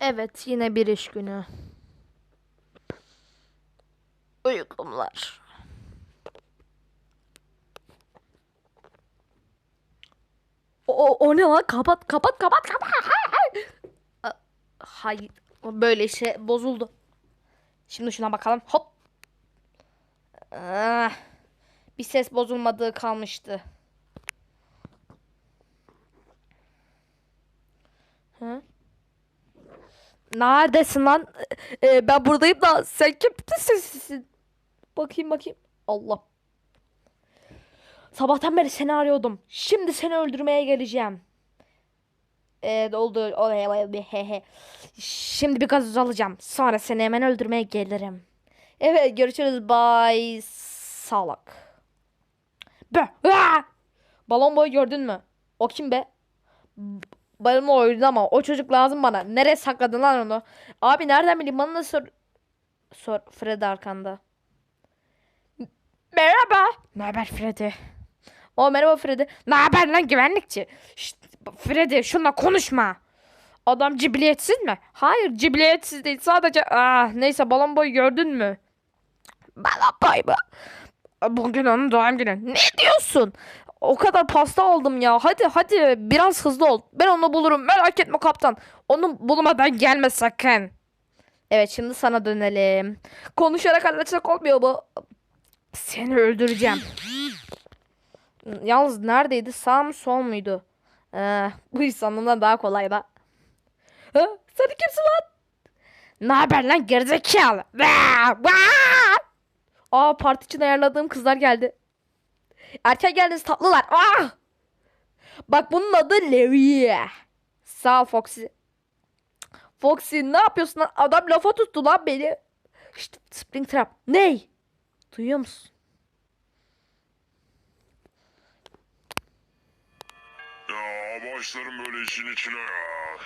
Evet yine bir iş günü. Uykumlar. O, o ne lan? Kapat kapat kapat kapat. Hayır. Böyle işe bozuldu. Şimdi şuna bakalım. Hop. Ah, bir ses bozulmadığı kalmıştı. Hı? Neredesin lan? Ee, ben buradayım da sen kimsin? Bakayım bakayım. Allah. Sabahtan beri seni arıyordum. Şimdi seni öldürmeye geleceğim. Evet oldu. Şimdi bir gazoz alacağım. Sonra seni hemen öldürmeye gelirim. Evet görüşürüz. Bye. Salak. Be. Balon boy gördün mü? O kim be? Balon oydu ama o çocuk lazım bana. Nereye sakladın lan onu? Abi nereden bileyim bana da sor. Sor. Freddy arkanda. Merhaba. Ne haber Freddy? O merhaba Freddy. Ne haber lan güvenlikçi? Şşt, Freddy şunla konuşma. Adam cibiliyetsiz mi? Hayır cibiliyetsiz değil. Sadece ah neyse balon boy gördün mü? Balon boy mu? Bugün onun doğum günü. Ne diyorsun? O kadar pasta aldım ya. Hadi hadi biraz hızlı ol. Ben onu bulurum. Merak etme kaptan. Onu bulmadan gelme sakın. Evet şimdi sana dönelim. Konuşarak halledecek olmuyor bu. Seni öldüreceğim. Yalnız neredeydi? Sağ mı sol muydu? Ee, bu iş sanımdan daha kolay da. Ha? Sen kimsin lan? Ne haber lan gerizekalı? Aa parti için ayarladığım kızlar geldi. Erken geldiniz tatlılar. Ah! Bak bunun adı Levi. Sağ ol Foxy. Foxy ne yapıyorsun lan? Adam lafa tuttu lan beni. İşte Springtrap. Ney? Duyuyor musun? Ya başlarım böyle işin içine ya.